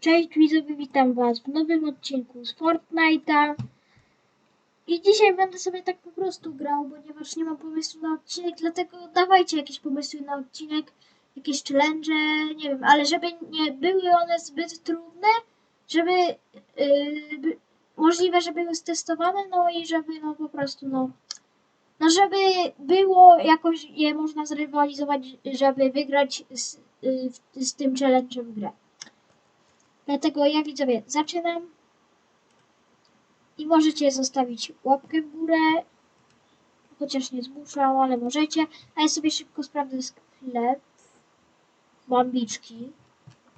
Cześć widzowie, witam was w nowym odcinku z Fortnite'a. I dzisiaj będę sobie tak po prostu grał, ponieważ nie mam pomysłu na odcinek, dlatego dawajcie jakieś pomysły na odcinek, jakieś challenge, nie wiem, ale żeby nie były one zbyt trudne, żeby yy, by- możliwe, że były stestowane, no i żeby no po prostu no no żeby było jakoś je można zrywalizować, żeby wygrać z, yy, z tym challenge'em grę. Dlatego ja widzowie zaczynam i możecie zostawić łapkę w górę, chociaż nie zmuszam, ale możecie. A ja sobie szybko sprawdzę sklep. Bambiczki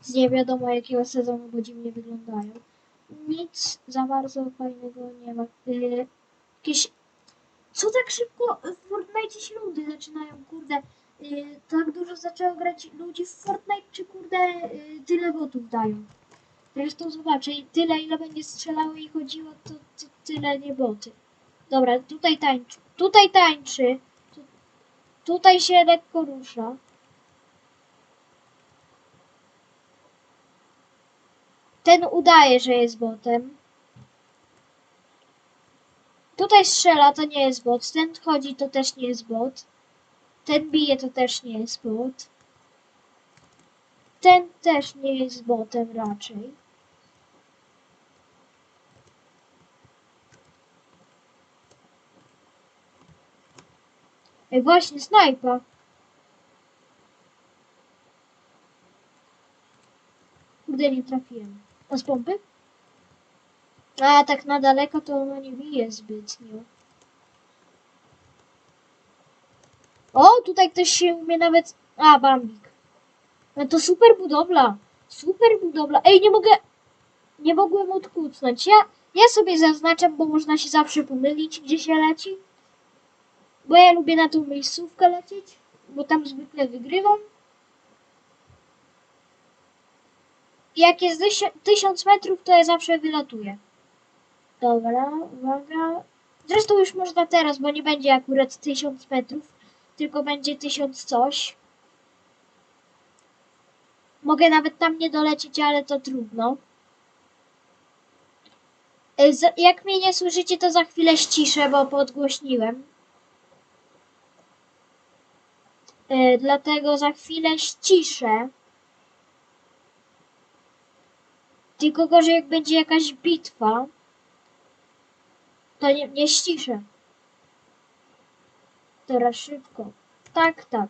z nie wiadomo jakiego sezonu, bo dziwnie wyglądają. Nic za bardzo fajnego nie ma. Yy, jakieś... Co tak szybko w Fortnite się ludy zaczynają, kurde. Yy, tak dużo zaczęło grać ludzi w Fortnite, czy kurde yy, tyle botów dają. Zresztą zobaczę, tyle ile będzie strzelało i chodziło, to, to tyle nie boty. Dobra, tutaj tańczy. Tutaj tańczy. Tu, tutaj się lekko rusza. Ten udaje, że jest botem. Tutaj strzela, to nie jest bot. Ten chodzi, to też nie jest bot. Ten bije, to też nie jest bot. Ten też nie jest botem raczej. Ej, właśnie, snajpa. Kurde, nie trafiłem. A z pompy? A, tak na daleko to ono nie bije zbytnio. O, tutaj ktoś się umie nawet... A, Bambik. No to super budowla. Super budowla. Ej, nie mogę... Nie mogłem odkucnąć. Ja, ja sobie zaznaczam, bo można się zawsze pomylić, gdzie się leci. Bo ja lubię na tą miejscówkę lecieć, bo tam zwykle wygrywam. Jak jest tysi- tysiąc metrów, to ja zawsze wylatuję. Dobra, uwaga. Zresztą już można teraz, bo nie będzie akurat tysiąc metrów, tylko będzie tysiąc coś. Mogę nawet tam nie dolecieć, ale to trudno. E, Jak mnie nie słyszycie, to za chwilę ściszę, bo podgłośniłem. E, dlatego za chwilę ściszę. Tylko gorzej, jak będzie jakaś bitwa, to nie, nie ściszę. Teraz szybko. Tak, tak.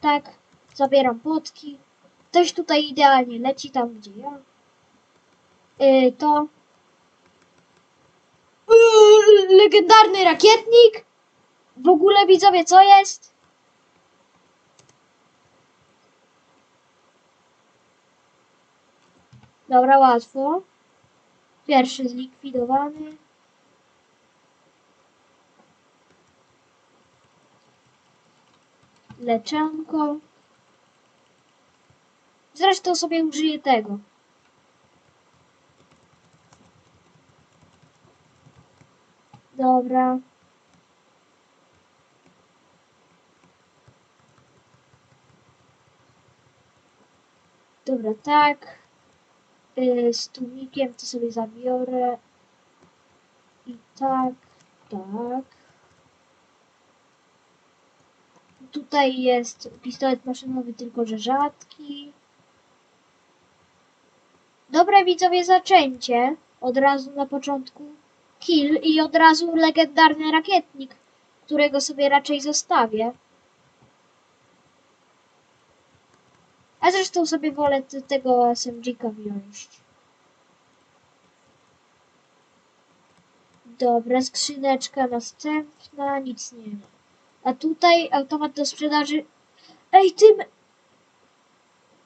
Tak, zabieram potki. Ktoś tutaj idealnie leci tam, gdzie ja. Yy, to... Legendarny rakietnik! W ogóle widzowie, co jest? Dobra, łatwo. Pierwszy zlikwidowany. Leczonko. Zresztą sobie użyję tego. Dobra. Dobra, tak. Yy, z tłumikiem to sobie zabiorę. I tak, tak. Tutaj jest pistolet maszynowy, tylko że rzadki. Dobra, widzowie, zaczęcie. Od razu na początku kill i od razu legendarny rakietnik, którego sobie raczej zostawię. A zresztą sobie wolę tego SMG-ka wziąć. Dobra, skrzyneczka następna, nic nie ma. A tutaj automat do sprzedaży. Ej, tym...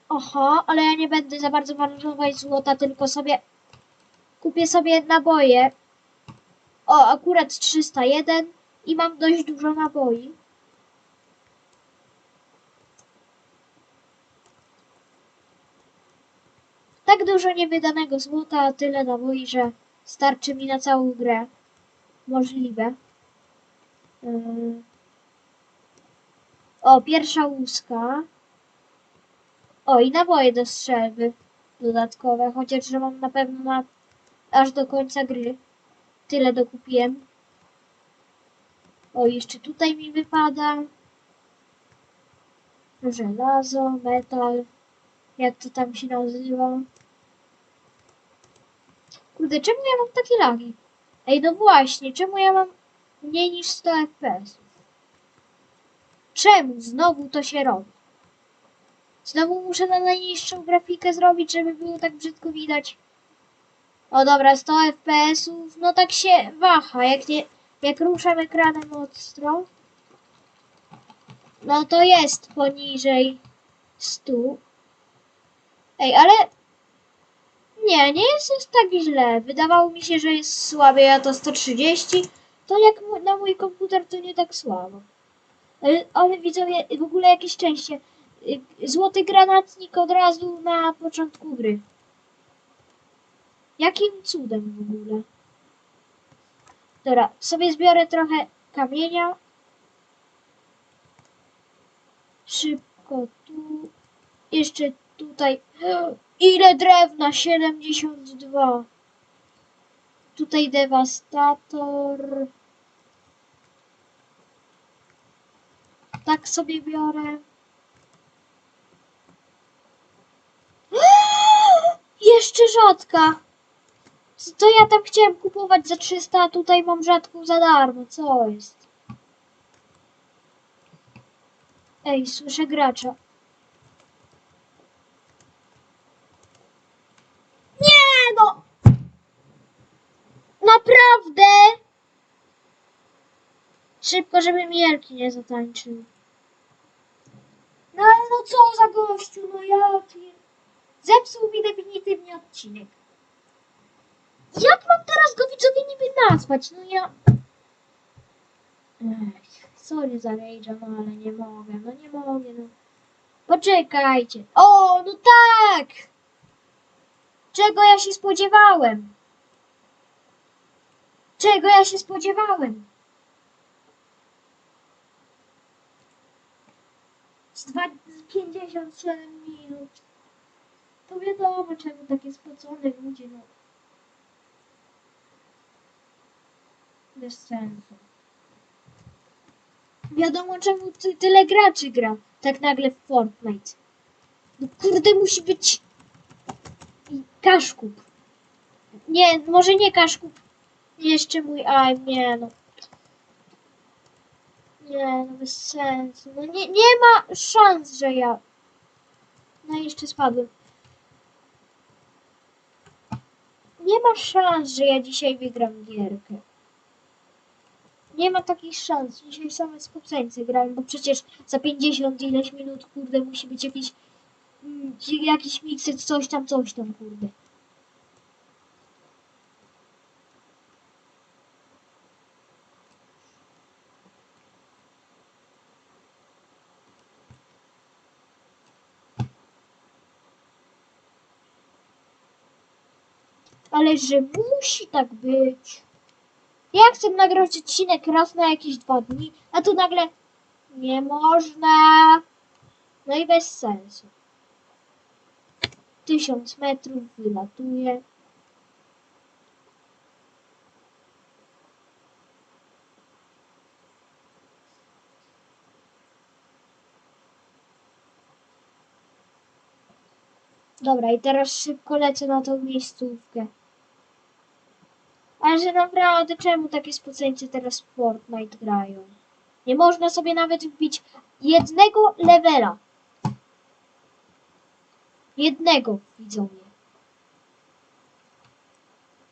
Oho, ale ja nie będę za bardzo marnować złota, tylko sobie kupię sobie naboje. O, akurat 301 i mam dość dużo naboi. Tak dużo niewydanego złota, a tyle naboi, że starczy mi na całą grę. Możliwe. Yy. O, pierwsza łuska. O, i naboje do strzelby dodatkowe, chociaż że mam na pewno na aż do końca gry. Tyle dokupiłem. O, jeszcze tutaj mi wypada. Żelazo, metal. Jak to tam się nazywa? Kurde, czemu ja mam takie lagi? Ej, no właśnie, czemu ja mam mniej niż 100 fps? Czemu znowu to się robi? Znowu muszę na najniższą grafikę zrobić, żeby było tak brzydko widać. O dobra, 100 fps-ów, no tak się waha, jak nie, jak ruszam ekranem ostro, no to jest poniżej 100. Ej, ale nie, nie jest tak źle. Wydawało mi się, że jest słabiej, a to 130, to jak na mój komputer to nie tak słabo. Ale, ale widzowie, w ogóle jakieś szczęście. Y, Złoty granatnik od razu na początku gry. Jakim cudem w ogóle? Dobra, sobie zbiorę trochę kamienia. Szybko tu. Jeszcze tutaj. Ile drewna? 72. Tutaj dewastator. Tak sobie biorę. Jeszcze rzadka. To ja tam chciałem kupować za 300, a tutaj mam rzadką za darmo. Co jest? Ej, słyszę gracza. Nie no! Naprawdę! Szybko, żeby mi Jelki nie zatańczył. No ale no co za gościu, no ja pier... Zepsuł mi definitywnie odcinek. Jak mam teraz go widzowie niby nazwać? No ja... Ech, sorry za rage'a, no ale nie mogę, no nie mogę, no. Poczekajcie. O, no tak! Czego ja się spodziewałem? Czego ja się spodziewałem? Z dwa- z 57 minut. To wiadomo, czemu takie spocone ludzie, no. Bez sensu. Wiadomo, czemu ty, tyle graczy gra tak nagle w Fortnite. No kurde, musi być kaszkup. Nie, może nie kaszkup. Jeszcze mój, a nie no. Nie, no bez sensu. No nie, nie ma szans, że ja... No jeszcze spadłem. Nie ma szans, że ja dzisiaj wygram gierkę. Nie ma takich szans. Dzisiaj same spoceńcy grają, bo przecież za 50 ileś minut, kurde, musi być jakiś jakiś mikser, coś tam, coś tam, kurde. Ale że musi tak być. Ja chcę nagrać odcinek raz na jakieś dwa dni, a tu nagle nie można. No i bez sensu. Tysiąc metrów wylatuje. Dobra, i teraz szybko lecę na tą miejscówkę. Ale że naprawdę, czemu takie spoceńcy teraz Fortnite grają? Nie można sobie nawet wbić jednego levela. Jednego, widzowie.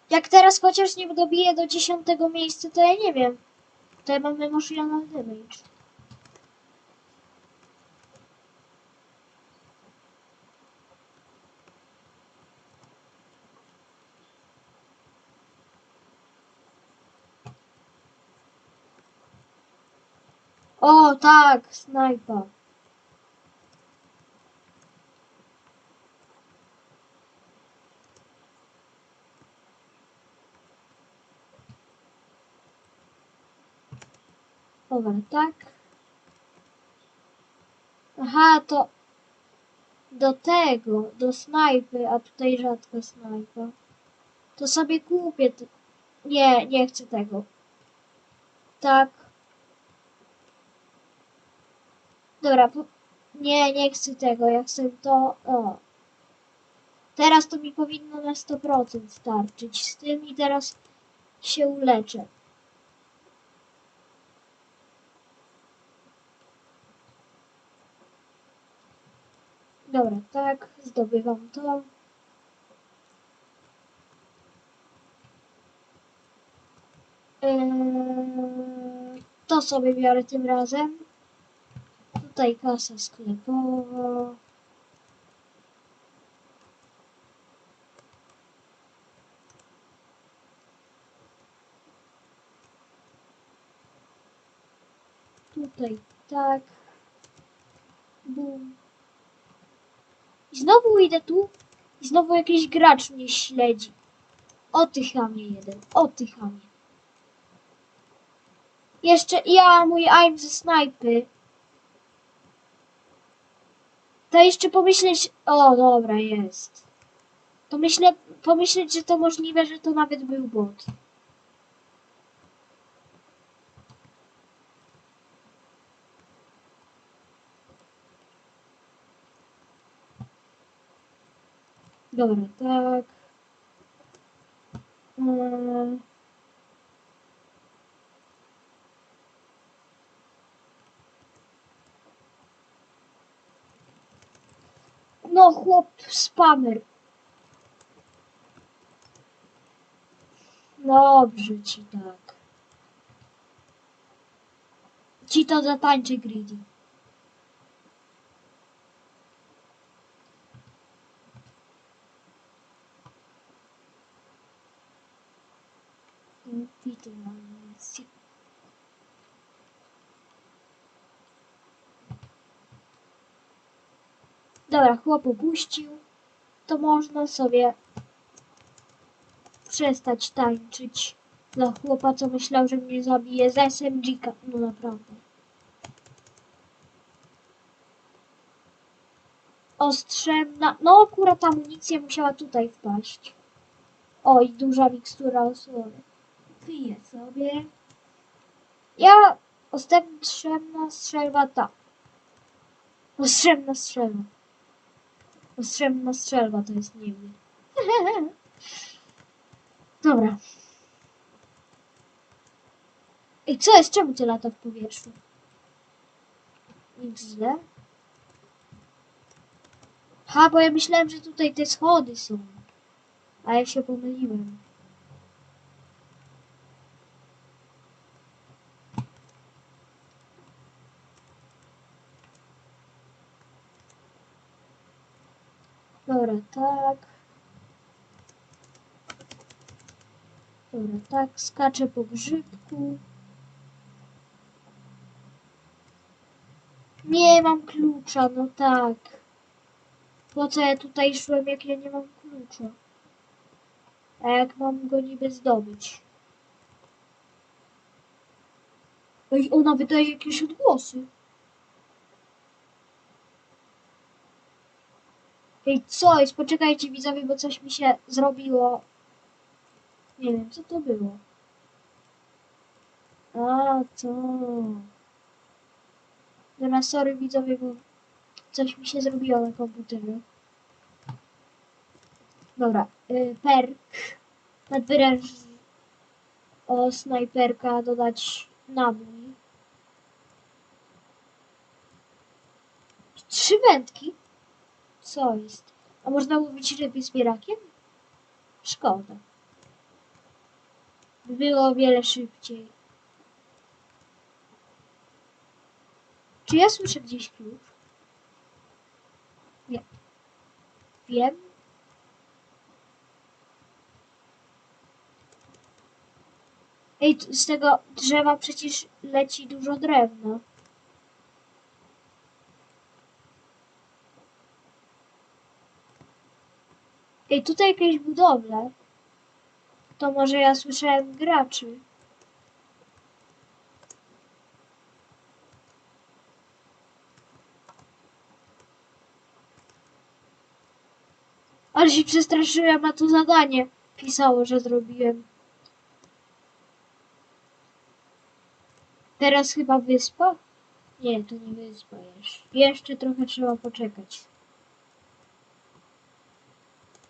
Jak teraz chociaż nie dobiję do dziesiątego miejsca, to ja nie wiem. To ja mam emotional damage. O, tak, snajpa. Dobra, tak. Aha, to... do tego, do snajpy, a tutaj rzadka snajpa. To sobie kupię. Nie, nie chcę tego. Tak. Dobra, po... nie, nie chcę tego. Ja chcę to. O. Teraz to mi powinno na 100% starczyć z tym i teraz się uleczę. Dobra, tak, zdobywam to. To sobie biorę tym razem. Tutaj kasa sklepowa. Tutaj tak. Bum. I znowu idę tu i znowu jakiś gracz mnie śledzi. O ty chamie jeden, o ty chamie. Jeszcze ja, mój aim ze snajpy. To jeszcze pomyśleć, o dobra jest. To myślę, pomyśleć, że to możliwe, że to nawet był bot. Dobra, tak. Mm. No chłop spamer. Dobrze ci tak. Ci to zatańczy greedy. Dobra, chłop opuścił. To można sobie przestać tańczyć dla chłopa, co myślał, że mnie zabije z SMG-ka. No naprawdę. Ostrzemna. No akurat amunicja musiała tutaj wpaść. Oj, duża mikstura osłony. Piję sobie. Ja ostrzemna strzelba ta. Ostrzemna strzelba. Ostrzemna strzelba to jest niby. Dobra. I co jest? Czemu ty lata w powietrzu? Nic źle. Ha, bo ja myślałem, że tutaj te schody są. A ja się pomyliłem. Dobra, tak. Dobra, tak. Skaczę po grzybku. Nie mam klucza, no tak. Po co ja tutaj szłem, jak ja nie mam klucza? A jak mam go niby zdobyć? Ej, ona wydaje jakieś odgłosy. Ej, co jest? Poczekajcie widzowie, bo coś mi się zrobiło. Nie wiem, co to było. A, to. Dobra, sorry widzowie, bo coś mi się zrobiło na komputerze. Dobra, y, perk. Nadwyraż o snajperka dodać nabój. Trzy wędki? Co jest? A można łowić ryby z bierakiem? Szkoda. By Było o wiele szybciej. Czy ja słyszę gdzieś klucz? Nie. Wiem. Ej, z tego drzewa przecież leci dużo drewna. Ej, tutaj jakieś budowle. To może ja słyszałem graczy. Ale się przestraszyłem, a tu zadanie pisało, że zrobiłem. Teraz chyba wyspa? Nie, to nie wyspa jeszcze. Jeszcze trochę trzeba poczekać.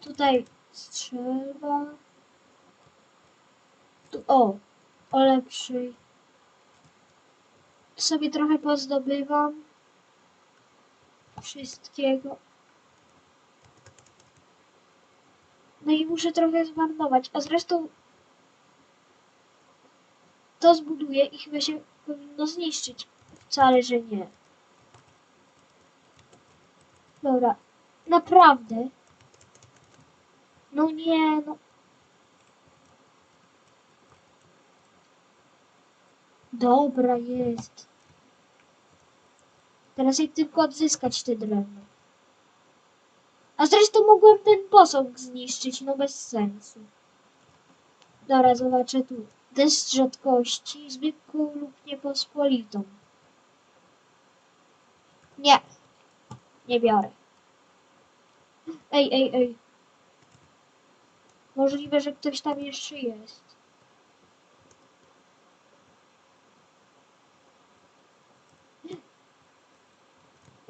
Tutaj strzelba. Tu, o, o lepszej. Tu sobie trochę pozdobywam. Wszystkiego. No i muszę trochę zmarnować. A zresztą to zbuduję i chyba się powinno zniszczyć. Wcale, że nie. Dobra. Naprawdę. No nie, no. Dobra, jest. Teraz jak tylko odzyskać te drewno. A zresztą mogłem ten posąg zniszczyć, no bez sensu. Dobra, zobaczę tu. Deszcz rzadkości, zwykłą lub niepospolitą. Nie. Nie biorę. Ej, ej, ej. Możliwe, że ktoś tam jeszcze jest.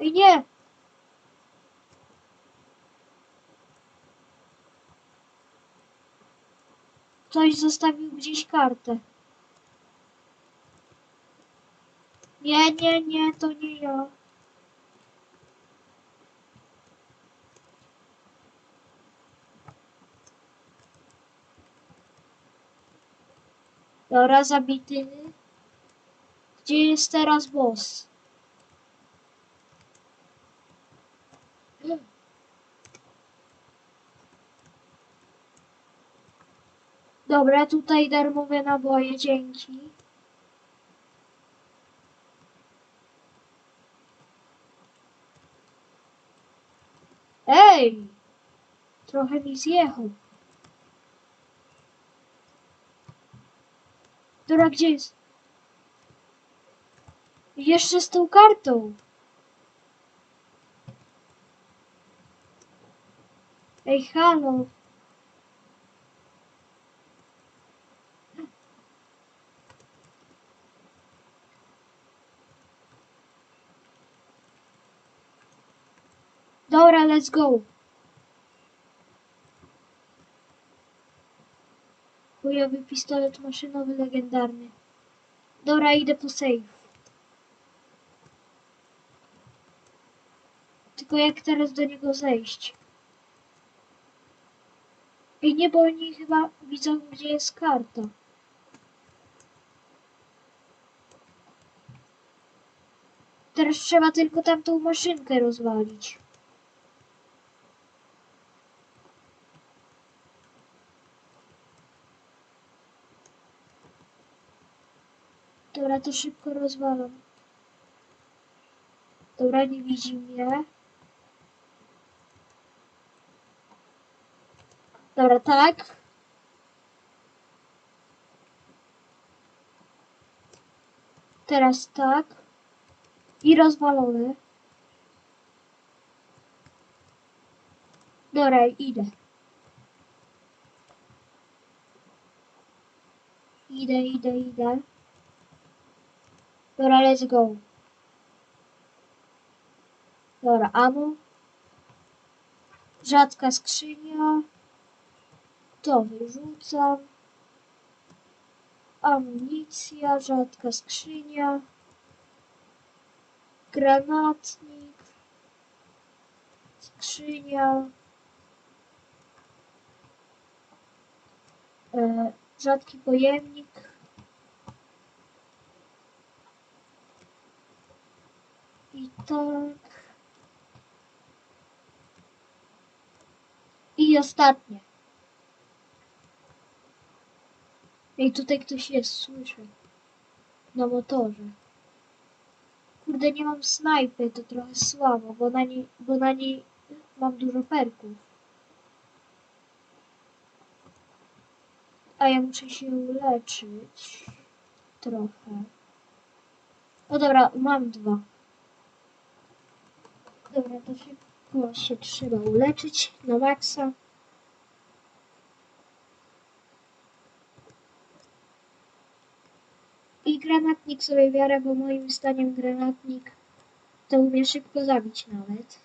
Ej, nie! Ktoś zostawił gdzieś kartę. Nie, nie, nie, to nie ja. Dobra, zabity. Gdzie jest teraz boss? Dobra, tutaj darmowe naboje, dzięki. Ej! Trochę mi zjechał. Dobra, gdzie jest? Jeszcze z tą kartą. Ej, halo. Dobra, let's go. Chujowy pistolet maszynowy legendarny. Dobra, idę po save. Tylko jak teraz do niego zejść? Ej, nie, bo oni chyba widzą, gdzie jest karta. Teraz trzeba tylko tamtą maszynkę rozwalić. Dobra, to szybko rozwalam. Dobra, nie widzi mnie. Dobra, tak. Teraz tak. I rozwalone. Dobra, idę. Idę, idę, idę. Dobra, let's go. Dobra, ammo. Rzadka skrzynia. To wyrzucam. Amunicja, rzadka skrzynia. Granatnik. Skrzynia. E, rzadki pojemnik. I tak. I ostatnie. Ej, tutaj ktoś jest, słyszę. Na motorze. Kurde, nie mam snajpy, to trochę słabo, bo na niej, bo na niej mam dużo perków. A ja muszę się leczyć. Trochę. No dobra, mam dwa. Dobra, to szybko się trzeba uleczyć na maksa. I granatnik sobie biorę, bo moim zdaniem granatnik to umie szybko zabić nawet.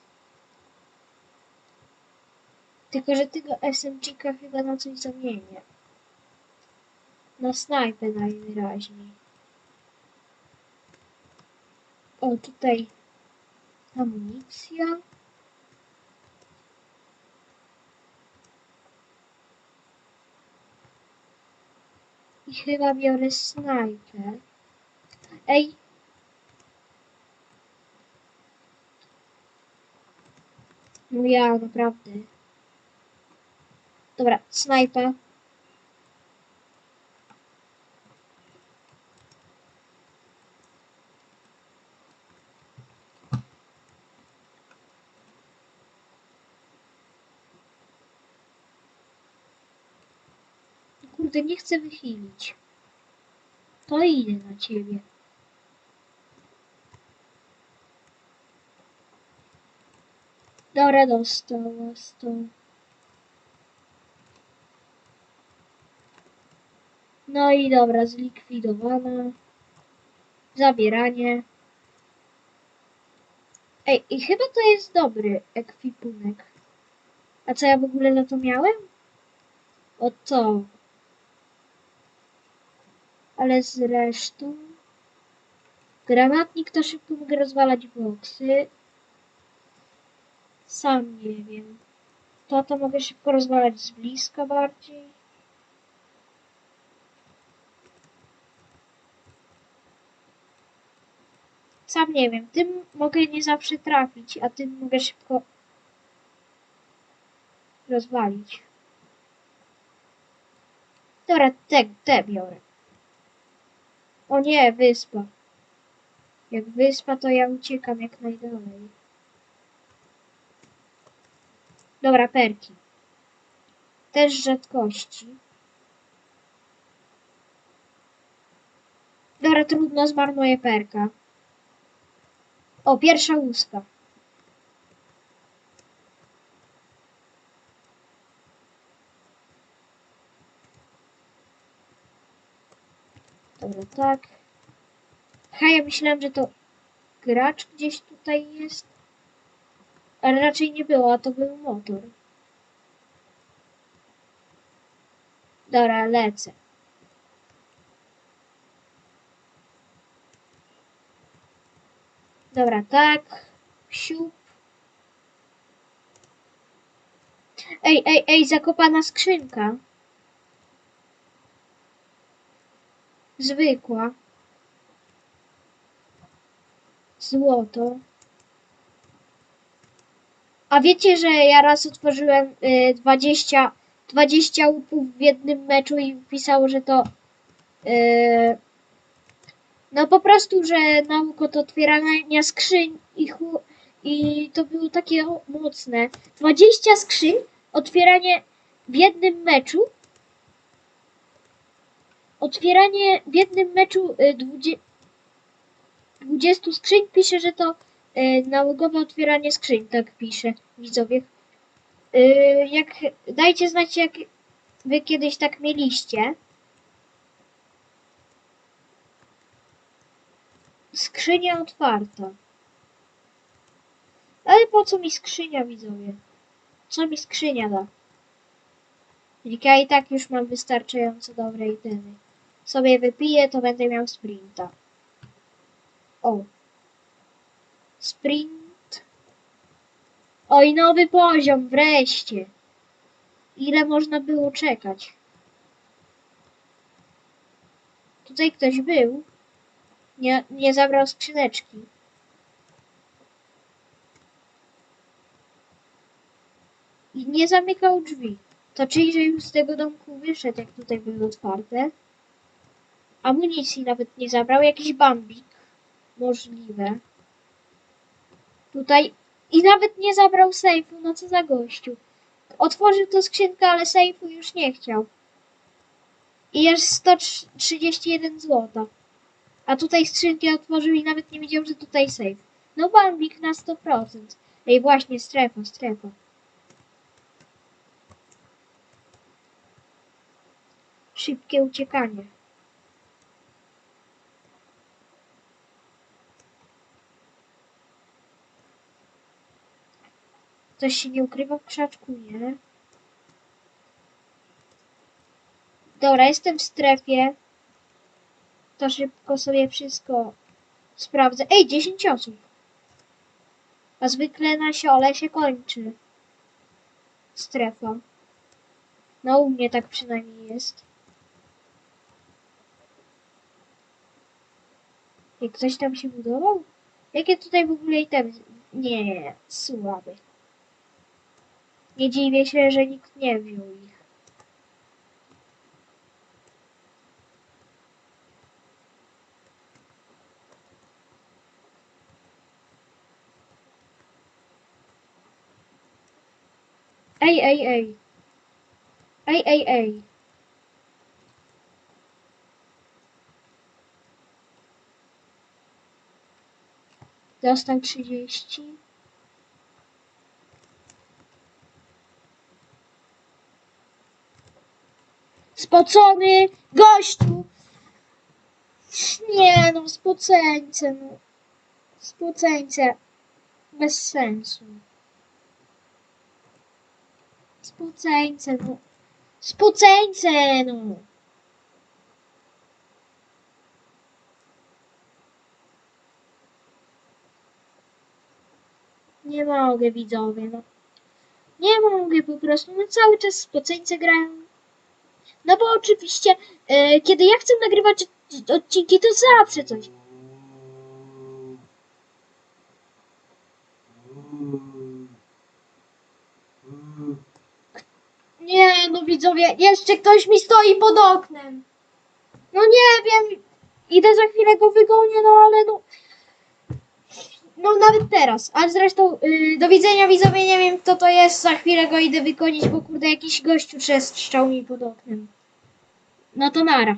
Tylko, że tego SMG-ka chyba na coś zamienię. Na snajpę najwyraźniej. O, tutaj amunicja. I chyba biorę snajpę. Ej! No ja, naprawdę. Dobra, snajpa. Kurde, nie chcę wychylić. To idę na ciebie. Dobra, dostała to. No i dobra, zlikwidowana. Zabieranie. Ej, i chyba to jest dobry ekwipunek. A co ja w ogóle na to miałem? O to. Ale zresztą... Granatnik to szybko mogę rozwalać boksy. Sam nie wiem. To to mogę szybko rozwalać z bliska bardziej. Sam nie wiem. Tym mogę nie zawsze trafić, a tym mogę szybko rozwalić. Dobra, te, te biorę. O nie, wyspa. Jak wyspa, to ja uciekam jak najdalej. Dobra, perki. Też rzadkości. Dobra, trudno, zmarnuję perka. O, pierwsza łuska. Dobra, tak. Ha, ja myślałem, że to gracz gdzieś tutaj jest. Ale raczej nie było, a to był motor. Dobra, lecę. Dobra, tak. Siup. Ej, ej, ej, zakopana skrzynka. Zwykła. Złoto. A wiecie, że ja raz otworzyłem y, 20, 20 łupów w jednym meczu i pisało, że to y, no po prostu, że nauk od otwierania skrzyń i, i to było takie mocne. 20 skrzyń, otwieranie w jednym meczu. Otwieranie w jednym meczu y, dwudzie- 20 skrzyń pisze, że to y, nałogowe otwieranie skrzyń, tak pisze widzowie. Y, jak dajcie znać, jak wy kiedyś tak mieliście. Skrzynia otwarta. Ale po co mi skrzynia, widzowie? Co mi skrzynia da? Jak ja i tak już mam wystarczająco dobre itemy. Sobie wypiję, to będę miał sprinta. O. Sprint. Oj, nowy poziom, wreszcie. Ile można było czekać? Tutaj ktoś był. Nie, nie zabrał skrzyneczki. I nie zamykał drzwi. To czyli, że już z tego domku wyszedł, jak tutaj były otwarte. Amunicji nawet nie zabrał. Jakiś bambik. Możliwe. Tutaj. I nawet nie zabrał sejfu. No co za gościu. Otworzył to skrzynkę, ale sejfu już nie chciał. I jest 131 złota. A tutaj skrzynkę otworzył i nawet nie wiedział, że tutaj safe. No bambik na 100%. Ej, właśnie, strefa, strefa. Szybkie uciekanie. Coś się nie ukrywa w krzaczku, nie? Dobra, jestem w strefie. To szybko sobie wszystko sprawdzę. Ej, 10 osób. A zwykle na siole się kończy strefa. No u mnie tak przynajmniej jest. Jak ktoś tam się budował? Jakie tutaj w ogóle itemy? Nie, słaby. Nie dziwię się, że nikt nie wziął ich. Ej, ej, ej. Ej, ej, ej. Dostał 30. Spocony gościu! Nie no, spoceńce, no. Spoceńce. Bez sensu. Spoceńce, no. Spoceńce, no. Nie mogę, widzowie, no. Nie mogę po prostu, no cały czas spoceńce grają. No bo oczywiście, e, kiedy ja chcę nagrywać od- odcinki, to zawsze coś. Nie, no widzowie, jeszcze ktoś mi stoi pod oknem. No nie wiem, idę za chwilę go wygonię, no ale no... No nawet teraz, ale zresztą yy, do widzenia widzowie, nie wiem kto to jest, za chwilę go idę wygonić, bo kurde jakiś gościu trzeszczał mi pod oknem. No to nara.